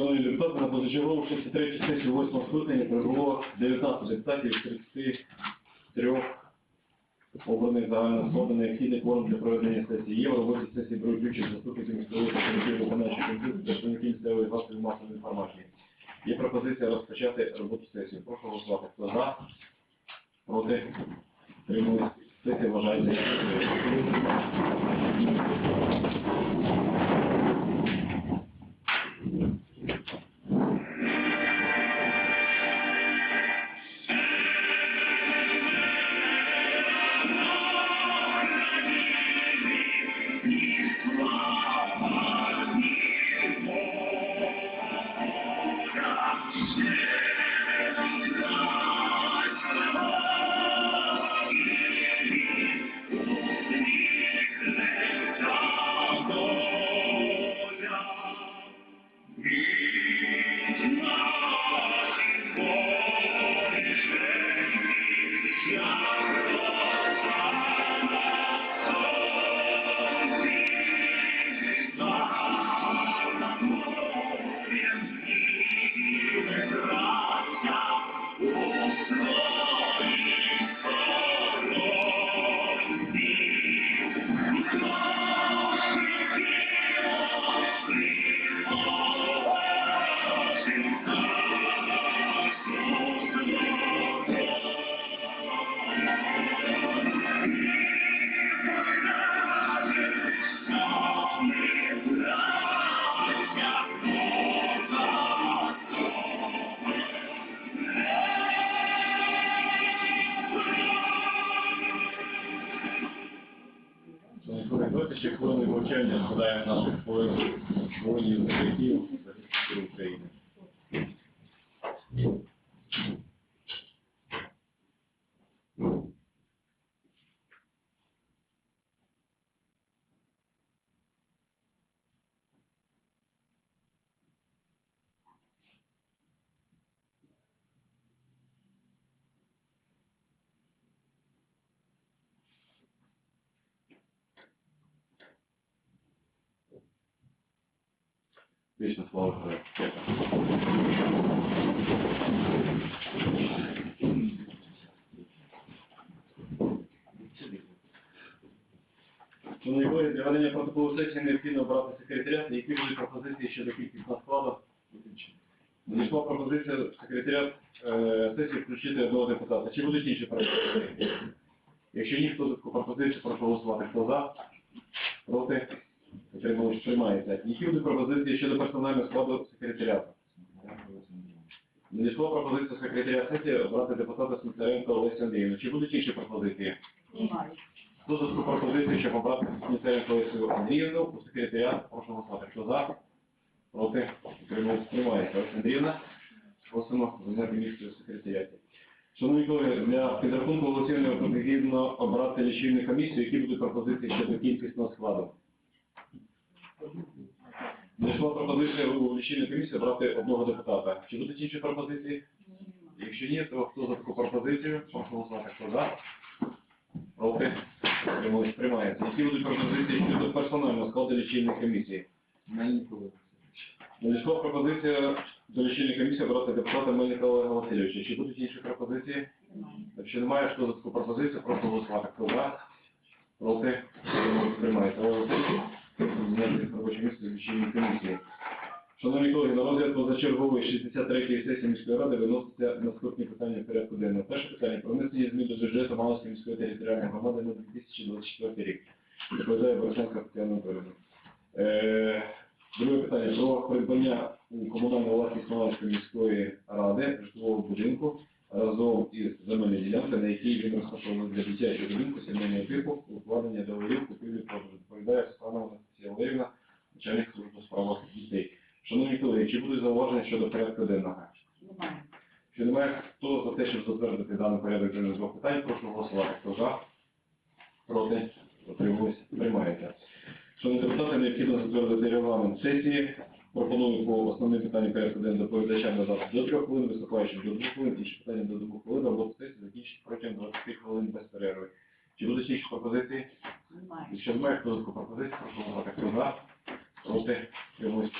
Шановні депутати, на позачергову 63 сесію 8 скликання прибуло 19 депутатів з 33 обраних загально складно необхідний кворум для проведення сесії. Є в роботі сесії беруть участь заступники міської та комітету виконавчих комітетів, представники місцевої засобів масової інформації. Є пропозиція розпочати роботу сесії. Прошу голосувати. Хто за? Проти? Тримують. Сесія вважається. Вічна слава Україні. Шановні колеги, для ведення протоколу сесії необхідно обрати секретаріат, які будуть пропозиції щодо кількісного складу. Надійшла пропозиція секретаріат е, сесії включити одного депутата. Чи будуть інші пропозиції? Якщо ні, хто за таку пропозицію, прошу голосувати. Хто за? Проти? Що приймається. Які будуть пропозиції щодо персонального складу секретаріату? Надійшла пропозиція секретаря сесії обрати депутата Сміцаренко Олеся Андріївну. Чи будуть інші пропозиції? Немає. Хто за пропозицію, щоб обрати Сміцаренко Олесю Андріївну у секретаріат? Прошу голосувати. Хто за? Проти? Отримали, приймається. Олеся Андріївна, просимо зайняти місце у секретаріаті. Шановні колеги, для підрахунку голосів необхідно обрати лічильну комісію, які будуть пропозиції щодо кількісного складу. Надійшла пропозиція у лічильну комісію одного депутата. Чи будуть інші пропозиції? Якщо ні, то хто за таку пропозицію? Прошу голосувати. Хто за? Проти? Утримались? Приймається. Які будуть пропозиції щодо персонального складу лічильної комісії? Надійшла пропозиція до лічильної комісії обрати депутата Мельника Олега Васильовича. Чи будуть інші пропозиції? Якщо немає, хто за таку пропозицію, прошу голосувати. Хто за? Проти? Утримались? Приймається. З лічильної комісії. Шановні колеги, на розгляд позачергової 63-ї сесії міської ради виноситься наступні питання порядку денного. Перше питання про внесення змін до бюджету Малської міської територіальної громади на 2024 рік. Доповідає Борисенко Тетяна Анатолійовна. Е, Друге питання про придбання у комунальну власність Малської міської ради житлового будинку разом із земельною ділянкою, на якій він розташований для дитячого будинку сімейного типу, укладення договорів купівлі продажу. Доповідає Світлана Анастасія Валерівна, начальник служби у справах дітей. Шановні колеги, чи будуть зауваження щодо порядку денного? Немає. Якщо немає, хто за те, щоб затвердити даний порядок денний двох питань, прошу голосувати. Хто за? Проти? Утримуюсь? Приймається. Шановні депутати, необхідно затвердити регламент сесії. Пропоную по основним питанням порядку денного доповідачам надати до трьох хвилин, виступаючим до двох хвилин, інші питання до двох хвилин, роботу сесії закінчити протягом 20 хвилин без перерви. Чи будуть інші пропозиції? Немає. Якщо немає, хто пропозицію, прошу голосувати. Хто за? Проти? Утримуюсь?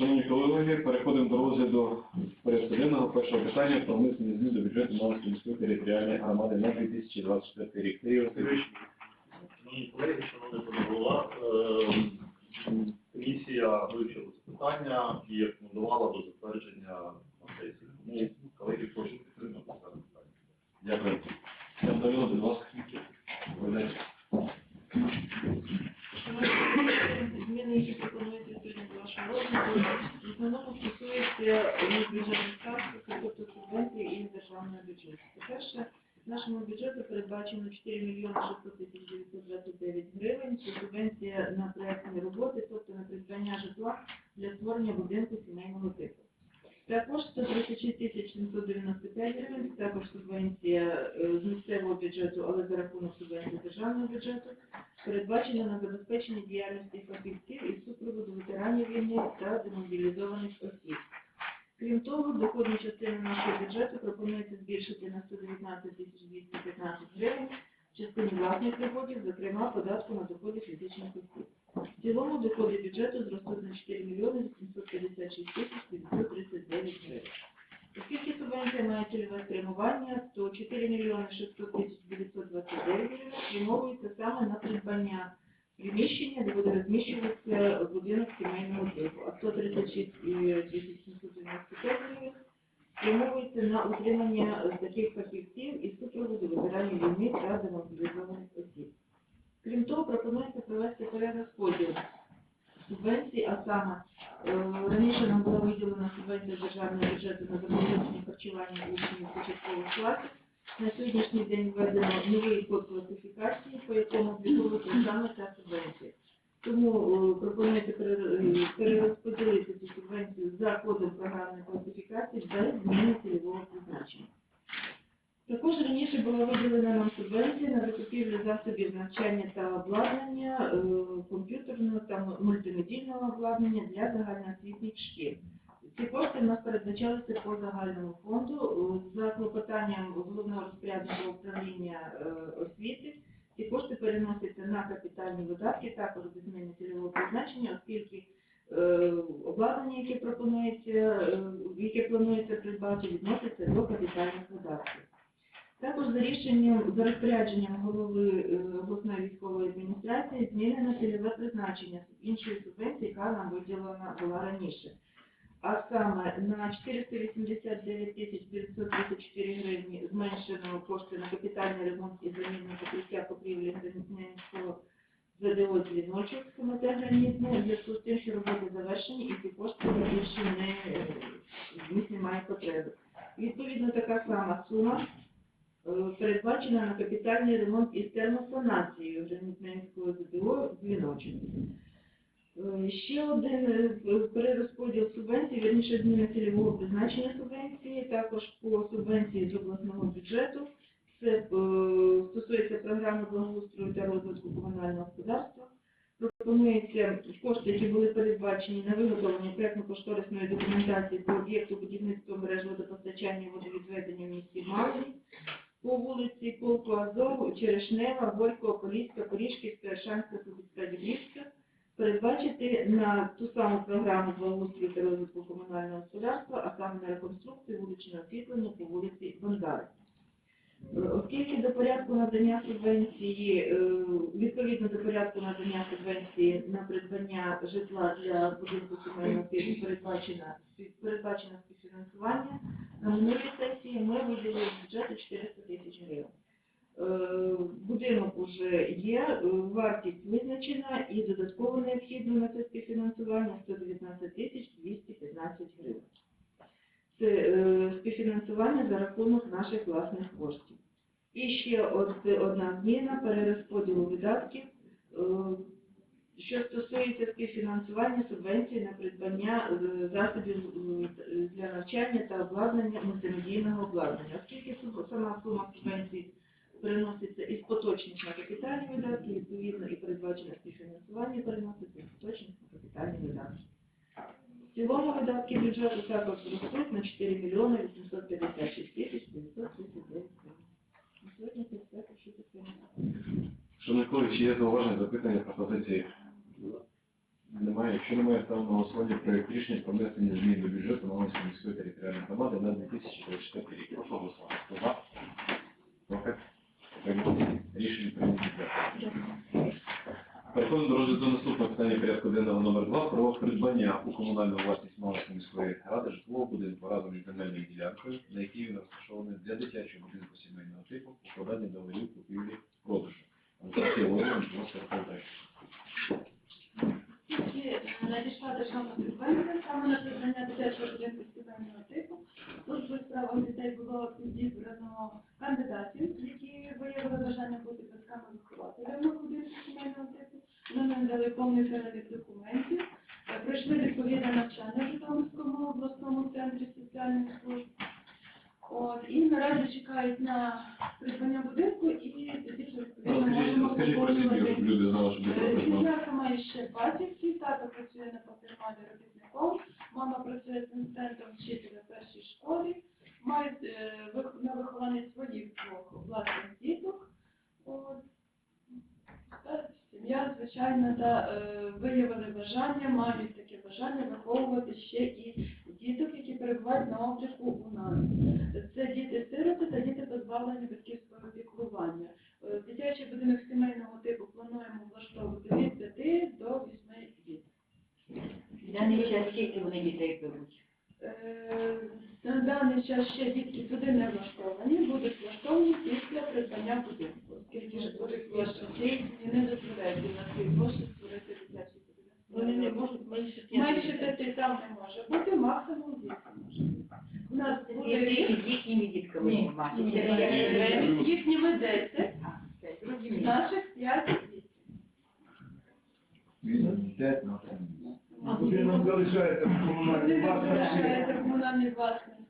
Шановні колеги, переходимо до розгляду порядку денного першого питання про внесення змін до бюджету Малинської міської територіальної громади на 2024 рік. Сергій Васильович, Шановні колеги, шановний пане голова, е, комісія вивчила це питання і рекомендувала до затвердження на сесії. Тому колеги прошу підтримати це питання. дякую. Я будь ласка. Веде. Зміни, які стосуються бюджетних ставок, тобто субвенцій і державного бюджету. По-перше, нашому бюджету передбачено 4 мільйони 600 тисяч 929 гривень. Це субвенція на проектні роботи, тобто на придбання житла для створення будинку сімейного типу. Також 136 тисяч 795 гривень, також субвенція е, з місцевого бюджету, але за рахунок субвенції державного бюджету передбачено на забезпечення діяльності фахівців із супроводу ветеранів війни та демобілізованих осіб. Крім того, доходну частину нашого бюджету пропонується збільшити на 119 тисяч 215 гривень в частині власних доходів, зокрема податку на доходи фізичних осіб. В цілому доходи бюджету зростуть на 4 мільйони 856 тисяч 939 гривень. Оскільки субвенція має цільове спрямування, то 4 мільйони 600 тисяч 929 гривень спрямовується саме на придбання приміщення, де буде розміщуватися будинок сімейного типу, а 136 тисяч 795 гривень спрямовується на утримання таких фахівців і супроводу ветеранів війни та демобілізованих осіб. Крім того, пропонується провести перерозподіл субвенцій, а саме е, раніше нам була виділена субвенція державного бюджету на забезпечення харчування учнів початкових класів. На сьогоднішній день введено новий код класифікації, по якому обліковується саме ця субвенція. Тому е, пропонується перерозподілити цю субвенцію за кодом програмної класифікації без зміни цільового призначення. Також раніше була виділена нам субвенція на закупівлю засобів навчання та обладнання, е, комп'ютерного та мультимедійного обладнання для загальноосвітніх шкіл. Ці кошти в нас передбачалися по загальному фонду Е, за клопотанням головного розпорядника управління е, освіти. Ці кошти переносяться на капітальні видатки, також без зміни цільового призначення, оскільки е, обладнання, яке пропонується, яке планується придбати, відноситься до капітальних видатків. Також за рішенням, за розпорядженням голови обласної військової адміністрації змінено цільове призначення іншої субвенції, яка нам виділена була раніше. А саме на 489 тисяч 934 гривні зменшено кошти на капітальний ремонт і заміну покриття покрівлі гранітного ЗДО дзвіночок самоте гранітне, в зв'язку з тим, що роботи завершені і ці кошти більше не, в них потреби. Відповідно, така сама сума е, передбачена на капітальний ремонт із термосанацією Гранітненського ЗДО дзвіночок. Е, Ще один е, перерозподіл субвенцій, вірніше зміна цільового призначення субвенції, також по субвенції з обласного бюджету. Це е, стосується програми благоустрою та розвитку комунального господарства. Пропонується кошти, які були передбачені на виготовлення проєктно-кошторисної документації по об'єкту будівництва мереж водопостачання і водовідведення в місті Малині по вулиці Полку Азову, Черешнева, Горького, Поліська, Поріжківська, Шанська, Кубицька, Дібрівська передбачити на ту саму програму благоустрою та розвитку комунального господарства, а саме на реконструкцію вуличного освітлення по вулиці Бондари. Оскільки до порядку надання субвенції, е, відповідно до порядку надання субвенції на придбання житла для будинку сімейного типу передбачено, передбачено співфінансування, на минулій сесії ми виділили бюджету 400 тисяч гривень. Е, Будинок уже є, е, вартість визначена і додатково необхідно на це співфінансування 119 тисяч 215 гривень. Це е, співфінансування за рахунок наших власних коштів. І ще одна зміна перерозподілу видатків, що стосується співфінансування субвенції на придбання засобів для навчання та обладнання мультимедійного обладнання. Оскільки сама сума субвенції переноситься із поточних на капітальні видатки, відповідно і передбачене співфінансування переноситься з поточних на капітальні видатки. В цілому видатки бюджету також зростуть на 4 мільйони 856 тисяч 939 гривень. Шановні колеги, чи є зауваження, запитання, пропозиції? Немає. Якщо немає, ставимо на голосування проєкт рішення про внесення змін до бюджету Малинської міської територіальної громади на 2024 рік. Прошу голосувати. Проти? Утримались? Рішення прийнято. Дякую. Переходимо до наступного питання порядку денного номер 2 про придбання у комунальну власність Малинської міської ради житлового будинку разом із земельною ділянкою, на якій він розташований для дитячого будинку сімейного типу, укладання договорів купівлі продажу. Розповідайте. Надійшла державна субвенція саме на придбання дитячого будинку сімейного типу. Службою у справах дітей було підібрано кандидатів, які виявили бажання бути батьками-вихователями будинку сімейного типу. Вони надали повний перелік документів, Е, пройшли відповідне навчання в Житомирському обласному центрі соціальних служб. От, і наразі чекають на придбання будинку і тоді вже відповідно Щоб люди знали, що буде робити. Сім'я має ще батьків, тато працює на патермалі робітником, мама працює асистентом вчителя в першій школі, мають е, на вихованні своїх двох власних діток. От. Сім'я, звичайно, та, е, виявили бажання, мають таке бажання виховувати ще і діток, які перебувають на обліку у нас. Це діти-сироти та діти позбавлені батьківського піклування. Е, Дитячий будинок сімейного типу плануємо влаштовувати від 5 до 8 дітей. В даний час скільки вони дітей беруть? Е, На даний час ще дітки туди не влаштовані, будуть влаштовані після придбання будинку, оскільки житлових площа не дозволяють на свої площі створити дитячий будинок. Вони не можуть менше Менше п'яти там не може бути, максимум вісім може бути. У нас буде Дітей рік, з їхніми дітками Ні. Мати. Ні. Це як- з їхніми 10, А, це зрозуміло. наших 5 8. П'ять на три. Будинок залишається в комунальній власності. в комунальній власності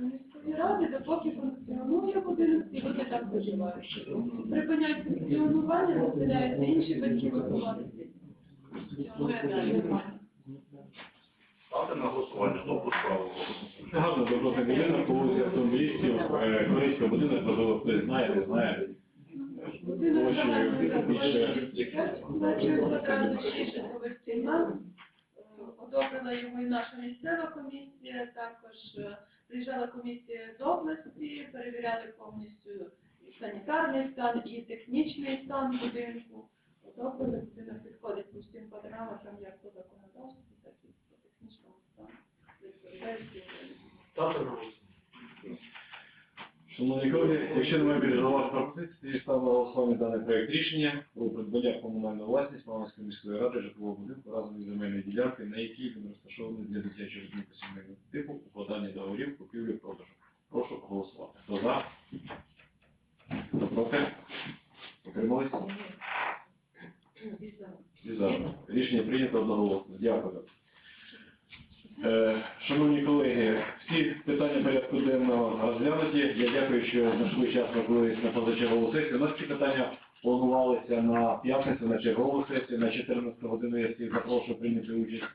міської ради, допоки функціонує будинок, і люди там проживають. Припиняють функціонування, заселяються інші батьки виховати. Ставте на голосування допуск правого голосу. Гарно добротний будинок, по вулиці автомобілістів, е, Корейський будинок, можливо, хтось знає, не знає. Будинок загальною більше. Е, Одобрила його і наша місцева комісія, також е, приїжджала комісія з області, перевіряли повністю і санітарний стан, і технічний стан будинку. Одобрили, будинок підходить по всім параметрам, як по законодавству, так і по технічному стану. Відповідає всім. Ставте на голосування. Шановні колеги, якщо немає більше жодних пропозицій, ставимо на голосування даний проект рішення про придбання в комунальну власність Малинської міської ради житлового будинку разом із земельної ділянки, на якій він розташований для дитячого будинку сімейного типу, укладання договорів, купівлі, продажу. Прошу голосувати. Хто за? Хто проти? Утримались? Всі за. Рішення прийнято одноголосно. Дякую. Е, Шановні колеги, всі питання порядку денного розглянуті. Я дякую, що знайшли час на позачергову сесію. У нас ці питання планувалися на п'ятницю, на чергову сесію, на 14 годину я всіх запрошую прийняти участь.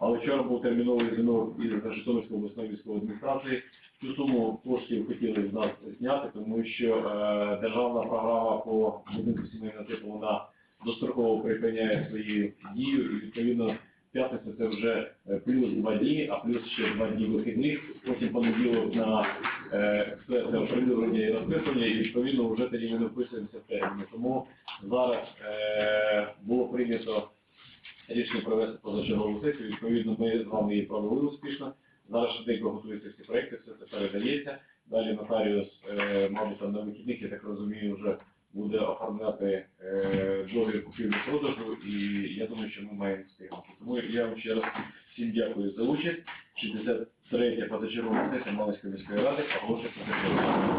Але вчора був терміновий дзвінок із Житомирської обласної військової адміністрації. Цю суму коштів хотіли з нас зняти, тому що е, державна програма по будинку сімейного типу вона достроково припиняє свої дії і відповідно п'ятниця це вже е, плюс два дні, а плюс ще два дні вихідних, потім понеділок на е, все це оприлюднення і розписання, і відповідно вже тоді ми не в терміни. Тому зараз е, було прийнято рішення провести позачергову сесію. Відповідно, ми з вами її провели успішно. Зараз швиденько готуються всі проекти, все це передається. Далі нотаріус, е, мабуть, там на вихідних, я так розумію, вже буде оформляти е, договір купівлі продажу, і я думаю, що ми маємо встигнути. Тому я вам ще раз всім дякую за участь. 63 позачергова сесія Малинської міської ради оголошується закритою.